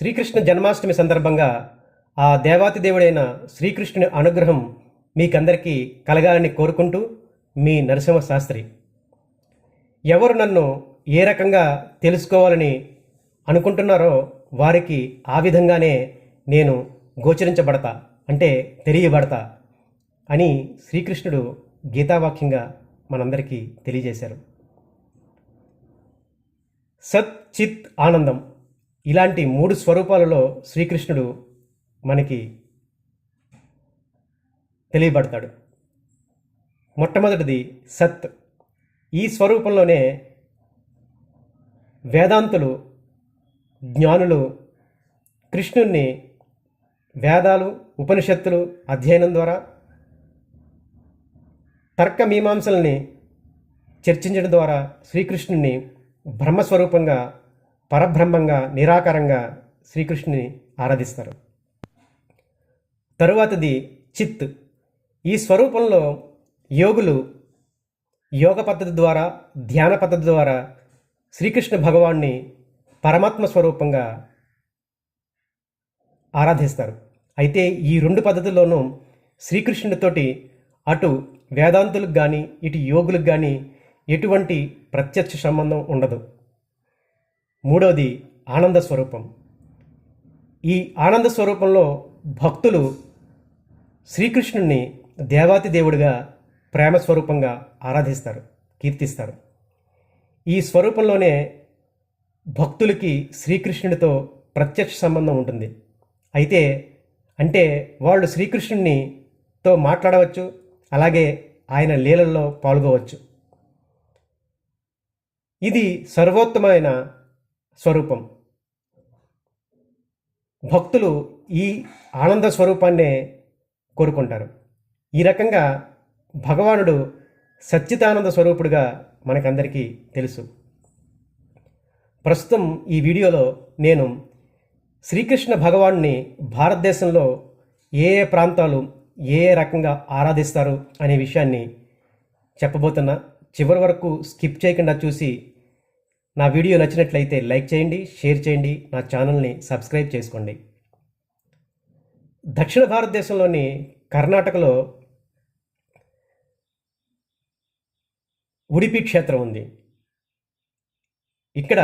శ్రీకృష్ణ జన్మాష్టమి సందర్భంగా ఆ దేవాతి దేవుడైన శ్రీకృష్ణుని అనుగ్రహం మీకందరికీ కలగాలని కోరుకుంటూ మీ నరసింహ శాస్త్రి ఎవరు నన్ను ఏ రకంగా తెలుసుకోవాలని అనుకుంటున్నారో వారికి ఆ విధంగానే నేను గోచరించబడతా అంటే తెలియబడతా అని శ్రీకృష్ణుడు గీతావాక్యంగా మనందరికీ తెలియజేశారు. సత్ చిత్ ఆనందం. ఇలాంటి మూడు స్వరూపాలలో శ్రీకృష్ణుడు మనకి తెలియబడతాడు. మొట్టమొదటిది సత్. ఈ స్వరూపంలోనే వేదాంతులు జ్ఞానులు కృష్ణుణ్ణి వేదాలు ఉపనిషత్తులు అధ్యయనం ద్వారా తర్క మీమాంసల్ని చర్చించడం ద్వారా శ్రీకృష్ణుని బ్రహ్మస్వరూపంగా పరబ్రహ్మంగా నిరాకారంగా శ్రీకృష్ణుని ఆరాధిస్తారు. తరువాతది చిత్. ఈ స్వరూపంలో యోగులు యోగ పద్ధతి ద్వారా ధ్యాన పద్ధతి ద్వారా శ్రీకృష్ణ భగవాన్ని పరమాత్మ స్వరూపంగా ఆరాధిస్తారు. అయితే ఈ రెండు పద్ధతుల్లోనూ శ్రీకృష్ణుడితోటి అటు వేదాంతులకు కానీ ఇటు యోగులకు కానీ ఎటువంటి ప్రత్యక్ష సంబంధం ఉండదు. మూడవది ఆనంద స్వరూపం. ఈ ఆనంద స్వరూపంలో భక్తులు శ్రీకృష్ణుణ్ణి దేవాతి దేవుడిగా ప్రేమ స్వరూపంగా ఆరాధిస్తారు కీర్తిస్తారు. ఈ స్వరూపంలోనే భక్తులకి శ్రీకృష్ణుడితో ప్రత్యక్ష సంబంధం ఉంటుంది. అయితే అంటే వాళ్ళు శ్రీకృష్ణునితో మాట్లాడవచ్చు అలాగే ఆయన లీలల్లో పాల్గొవచ్చు. ఇది సర్వోత్తమైన స్వరూపం. భక్తులు ఈ ఆనంద స్వరూపాన్నే కోరుకుంటారు. ఈ రకంగా భగవానుడు సచ్చిదానంద స్వరూపుడుగా మనకందరికీ తెలుసు. ప్రస్తుతం ఈ వీడియోలో నేను శ్రీకృష్ణ భగవాన్ని భారతదేశంలో ఏ ఏ ప్రాంతాలు ఏ ఏ రకంగా ఆరాధిస్తారు అనే విషయాన్ని చెప్పబోతున్నా. చివరి వరకు స్కిప్ చేయకుండా చూసి నా వీడియో నచ్చినట్లయితే లైక్ చేయండి షేర్ చేయండి నా ఛానల్ని సబ్స్క్రైబ్ చేసుకోండి. దక్షిణ భారతదేశంలోని కర్ణాటకలో ఉడిపి క్షేత్రం ఉంది. ఇక్కడ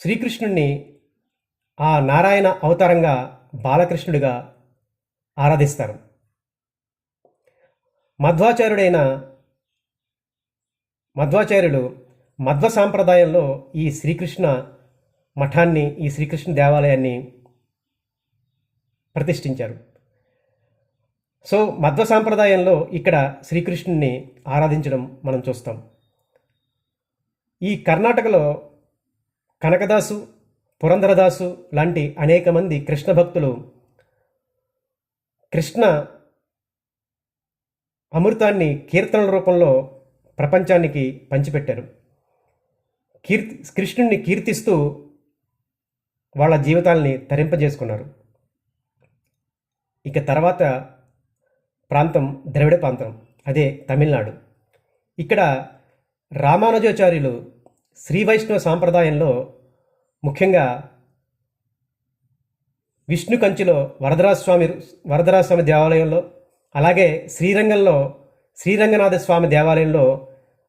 శ్రీకృష్ణుణ్ణి ఆ నారాయణ అవతారంగా బాలకృష్ణుడిగా ఆరాధిస్తారు. మధ్వాచార్యుడైన మధ్వాచార్యుడు మధ్వ సాంప్రదాయంలో ఈ శ్రీకృష్ణ మఠాన్ని ఈ శ్రీకృష్ణ దేవాలయాన్ని ప్రతిష్ఠించారు. సో మధ్వ సాంప్రదాయంలో ఇక్కడ శ్రీకృష్ణుని ఆరాధించడం మనం చూస్తాం. ఈ కర్ణాటకలో కనకదాసు పురంధరదాసు లాంటి అనేక మంది కృష్ణ భక్తులు కృష్ణ అమృతాన్ని కీర్తనల రూపంలో ప్రపంచానికి పంచిపెట్టారు. కీర్తి కృష్ణుణ్ణి కీర్తిస్తూ వాళ్ళ జీవితాల్ని తరింపజేసుకున్నారు. ఇక తర్వాత ప్రాంతం ద్రవిడ ప్రాంతం అదే తమిళనాడు. ఇక్కడ రామానుజాచార్యులు శ్రీ వైష్ణవ సాంప్రదాయంలో ముఖ్యంగా విష్ణు కంచిలో వరదరాజస్వామి వరదరాజస్వామి దేవాలయంలో అలాగే శ్రీరంగంలో శ్రీరంగనాథ స్వామి దేవాలయంలో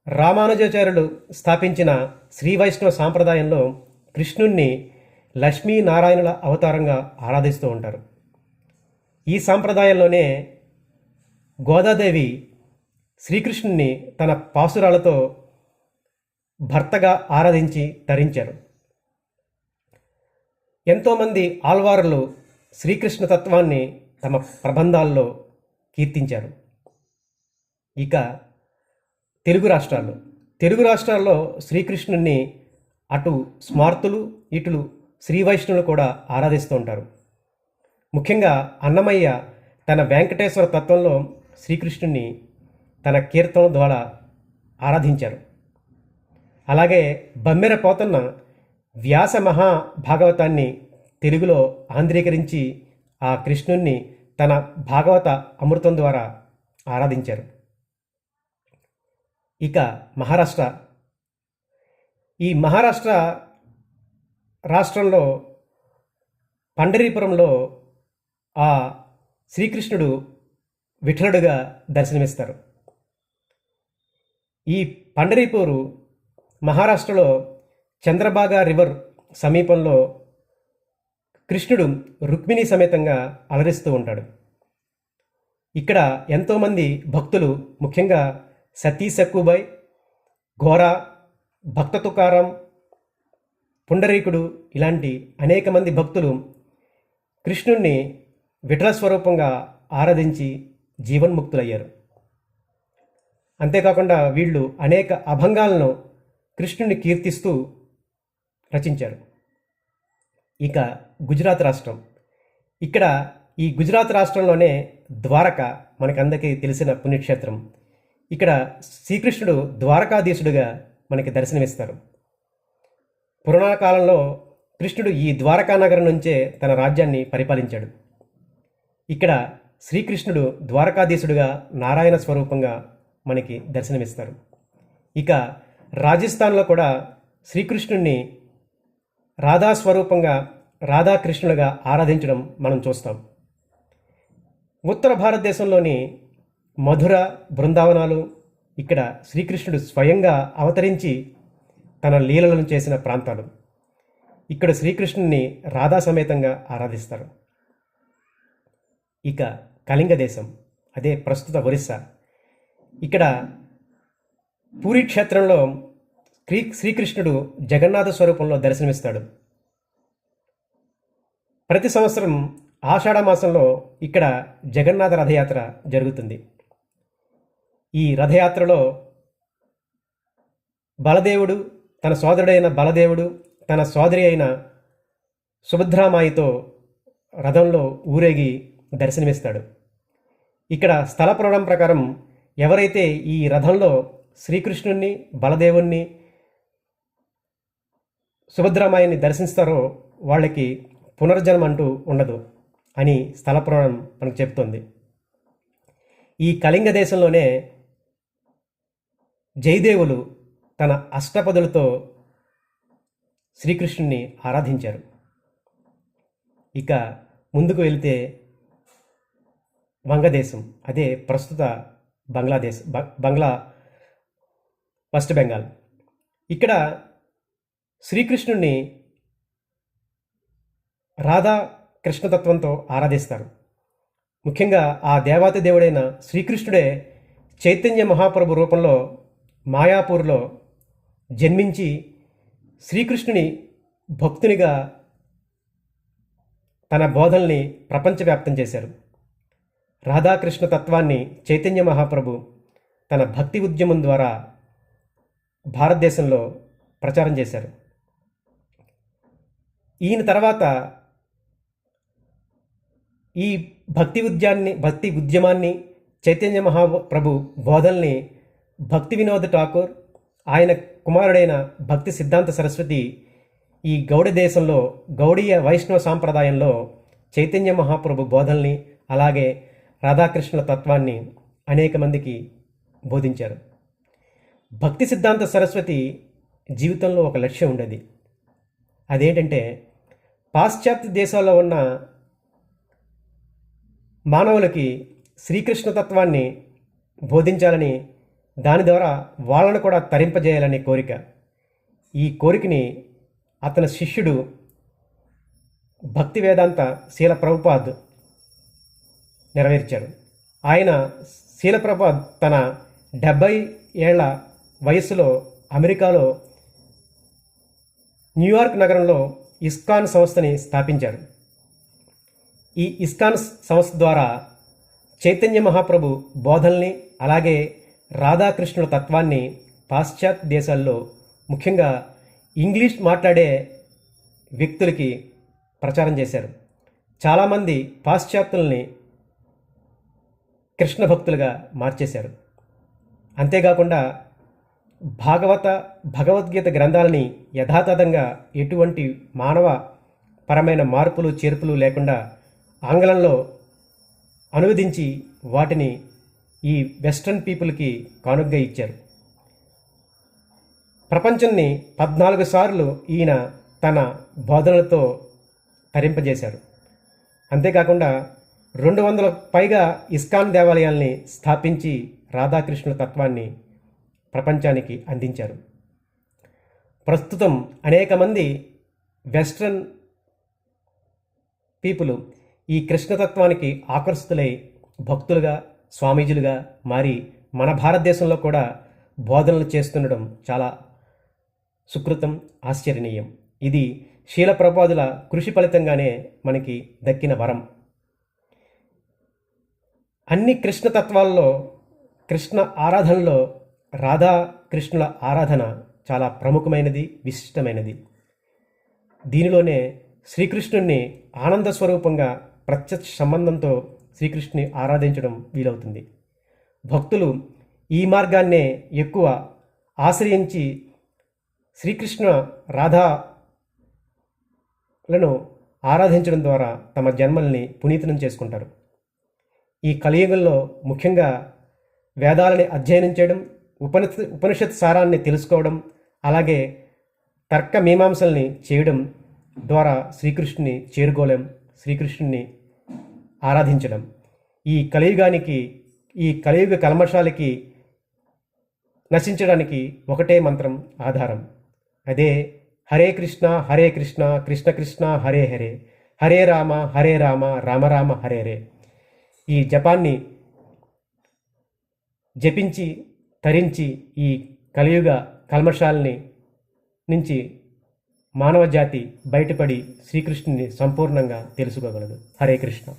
రామానుజాచార్యులు స్థాపించిన శ్రీ వైష్ణవ సాంప్రదాయంలో కృష్ణుణ్ణి లక్ష్మీనారాయణుల అవతారంగా ఆరాధిస్తూ ఉంటారు. ఈ సాంప్రదాయంలోనే గోదాదేవి శ్రీకృష్ణుని తన పాసురాలతో భర్తగా ఆరాధించి ధరించారు ఎంతోమంది ఆల్వారులు శ్రీకృష్ణ తత్వాన్ని తమ ప్రబంధాల్లో కీర్తించారు. ఇక తెలుగు రాష్ట్రాల్లో. తెలుగు రాష్ట్రాల్లో శ్రీకృష్ణుణ్ణి అటు స్మార్తులు ఇటులు శ్రీ వైష్ణవులు కూడా ఆరాధిస్తూ ఉంటారు. ముఖ్యంగా అన్నమయ్య తన వెంకటేశ్వర తత్వంలో శ్రీకృష్ణుని తన కీర్తన ద్వారా ఆరాధించారు. అలాగే బమ్మెర పోతన్న వ్యాస మహాభాగవతాన్ని తెలుగులో ఆంధ్రీకరించి ఆ కృష్ణుణ్ణి తన భాగవత అమృతం ద్వారా ఆరాధించారు. ఇక మహారాష్ట్ర. ఈ మహారాష్ట్ర రాష్ట్రంలో పండరీపురంలో ఆ శ్రీకృష్ణుడు విఠలుడుగా దర్శనమిస్తారు. ఈ పండరీపూరు మహారాష్ట్రలో చంద్రబాగా రివర్ సమీపంలో కృష్ణుడు రుక్మిణి సమేతంగా అలరిస్తూ ఉంటాడు. ఇక్కడ ఎంతోమంది భక్తులు ముఖ్యంగా సతీ సక్కుబాయ్ ఘోర భక్త తుకారం పుండరీకుడు ఇలాంటి అనేక మంది భక్తులు కృష్ణుణ్ణి విఠల స్వరూపంగా ఆరాధించి జీవన్ముక్తులయ్యారు. అంతేకాకుండా వీళ్ళు అనేక అభంగాలను కృష్ణుని కీర్తిస్తూ రచించారు. ఇక గుజరాత్ రాష్ట్రం. ఇక్కడ ఈ గుజరాత్ రాష్ట్రంలోనే ద్వారక మనకందరికీ తెలిసిన పుణ్యక్షేత్రం. ఇక్కడ శ్రీకృష్ణుడు ద్వారకాధీశుడుగా మనకి దర్శనమిస్తారు. పురాణ కాలంలో కృష్ణుడు ఈ ద్వారకా నగరం నుంచే తన రాజ్యాన్ని పరిపాలించాడు. ఇక్కడ శ్రీకృష్ణుడు ద్వారకాధీశుడుగా నారాయణ స్వరూపంగా మనకి దర్శనమిస్తారు. ఇక రాజస్థాన్లో కూడా శ్రీకృష్ణుణ్ణి రాధా స్వరూపంగా రాధాకృష్ణులుగా ఆరాధించడం మనం చూస్తాం. ఉత్తర భారతదేశంలోని మధుర బృందావనాలు ఇక్కడ శ్రీకృష్ణుడు స్వయంగా అవతరించి తన లీలలను చేసిన ప్రాంతాలు. ఇక్కడ శ్రీకృష్ణుని రాధా సమేతంగా ఆరాధిస్తారు. ఇక కళింగ దేశం అదే ప్రస్తుత ఒరిస్సా. ఇక్కడ పూరి క్షేత్రంలో శ్రీ శ్రీకృష్ణుడు జగన్నాథ స్వరూపంలో దర్శనమిస్తాడు. ప్రతి సంవత్సరం ఆషాఢ మాసంలో ఇక్కడ జగన్నాథ రథయాత్ర జరుగుతుంది. ఈ రథయాత్రలో బలదేవుడు తన సోదరుడైన బలదేవుడు తన సోదరి అయిన సుభద్రామాయితో రథంలో ఊరేగి దర్శనమిస్తాడు. ఇక్కడ స్థల పురాణం ప్రకారం ఎవరైతే ఈ రథంలో శ్రీకృష్ణుణ్ణి బలదేవుణ్ణి సుభద్రామాయిని దర్శిస్తారో వాళ్ళకి పునర్జన్మ అంటూ ఉండదు అని స్థల పురాణం మనకు చెప్తుంది ఈ కళింగ దేశంలోనే జయదేవులు తన అష్టపదులతో శ్రీకృష్ణుని ఆరాధించారు. ఇక ముందుకు వెళితే వంగదేశం అదే ప్రస్తుత బంగ్లాదేశ్ బంగ్లా వెస్ట్ బెంగాల్. ఇక్కడ శ్రీకృష్ణుణ్ణి రాధా కృష్ణతత్వంతో ఆరాధిస్తారు. ముఖ్యంగా ఆ దేవాతి దేవుడైన శ్రీకృష్ణుడే చైతన్య మహాప్రభు రూపంలో మాయాపూర్లో జన్మించి శ్రీకృష్ణుని భక్తునిగా తన బోధల్ని ప్రపంచవ్యాప్తం చేశారు. రాధాకృష్ణ తత్వాన్ని చైతన్య మహాప్రభు తన భక్తి ఉద్యమం ద్వారా భారతదేశంలో ప్రచారం చేశారు. ఈయన తర్వాత ఈ భక్తి ఉద్యాన్ని భక్తి ఉద్యమాన్ని చైతన్య మహాప్రభు బోధల్ని భక్తి వినోద్ ఠాకూర్ ఆయన కుమారుడైన భక్తి సిద్ధాంత సరస్వతి ఈ గౌడ దేశంలో గౌడీయ వైష్ణవ సాంప్రదాయంలో చైతన్య మహాప్రభు బోధల్ని అలాగే రాధాకృష్ణుల తత్వాన్ని అనేక మందికి బోధించారు. భక్తి సిద్ధాంత సరస్వతి జీవితంలో ఒక లక్ష్యం ఉండేది. అదేంటంటే పాశ్చాత్య దేశాల్లో ఉన్న మానవులకి శ్రీకృష్ణ తత్వాన్ని బోధించాలని దాని ద్వారా వాళ్ళను కూడా తరింపజేయాలనే కోరిక. ఈ కోరికని అతని శిష్యుడు భక్తి వేదాంత శీల ప్రభుపాద్ నెరవేర్చాడు. ఆయన శీలప్రభాద్ తన డెబ్బై ఏళ్ళ వయస్సులో అమెరికాలో న్యూయార్క్ నగరంలో ఇస్కాన్ సంస్థని స్థాపించారు. ఈ ఇస్కాన్ సంస్థ ద్వారా చైతన్య మహాప్రభు బోధల్ని అలాగే రాధాకృష్ణుల తత్వాన్ని పాశ్చాత్య దేశాల్లో ముఖ్యంగా ఇంగ్లీష్ మాట్లాడే వ్యక్తులకి ప్రచారం చేశారు. చాలామంది పాశ్చాత్యుల్ని కృష్ణ భక్తులుగా మార్చేశారు. అంతేకాకుండా భాగవత భగవద్గీత గ్రంథాలని యథాతథంగా ఎటువంటి మానవ పరమైన మార్పులు చేర్పులు లేకుండా ఆంగ్లంలో అనువదించి వాటిని ఈ వెస్ట్రన్ పీపుల్కి కానుగ్గా ఇచ్చారు. ప్రపంచాన్ని పద్నాలుగు సార్లు ఈయన తన బోధనలతో తరింపజేశారు. అంతేకాకుండా రెండు వందల పైగా ఇస్కాన్ దేవాలయాల్ని స్థాపించి రాధాకృష్ణుల తత్వాన్ని ప్రపంచానికి అందించారు. ప్రస్తుతం అనేక మంది వెస్ట్రన్ పీపుల్ ఈ కృష్ణతత్వానికి ఆకర్షితులై భక్తులుగా స్వామీజీలుగా మారి మన భారతదేశంలో కూడా బోధనలు చేస్తుండడం చాలా సుకృతం ఆశ్చర్యనీయం. ఇది శీల ప్రపాదుల కృషి ఫలితంగానే మనకి దక్కిన వరం. అన్ని కృష్ణ తత్వాల్లో కృష్ణ ఆరాధనలో రాధా కృష్ణుల ఆరాధన చాలా ప్రముఖమైనది విశిష్టమైనది. దీనిలోనే శ్రీకృష్ణుణ్ణి ఆనంద స్వరూపంగా ప్రత్యక్ష సంబంధంతో శ్రీకృష్ణుని ఆరాధించడం వీలవుతుంది. భక్తులు ఈ మార్గాన్నే ఎక్కువ ఆశ్రయించి శ్రీకృష్ణ రాధాలను ఆరాధించడం ద్వారా తమ జన్మల్ని పునీతనం చేసుకుంటారు. ఈ కలియుగంలో ముఖ్యంగా వేదాలని అధ్యయనం చేయడం ఉపనిషత్ ఉపనిషత్ సారాన్ని తెలుసుకోవడం అలాగే తర్క మీమాంసల్ని చేయడం ద్వారా శ్రీకృష్ణుని చేరుకోలేం శ్రీకృష్ణుని ఆరాధించడం. ఈ కలియుగానికి ఈ కలియుగ కల్మషాలకి నశించడానికి ఒకటే మంత్రం ఆధారం. అదే హరే కృష్ణ హరే కృష్ణ కృష్ణ కృష్ణ హరే హరే. హరే రామ హరే రామ రామ రామ హరే హరే. ఈ జపాన్ని జపించి తరించి ఈ కలియుగ కల్మషాలని నుంచి మానవ జాతి బయటపడి శ్రీకృష్ణుని సంపూర్ణంగా తెలుసుకోగలదు. హరే కృష్ణ.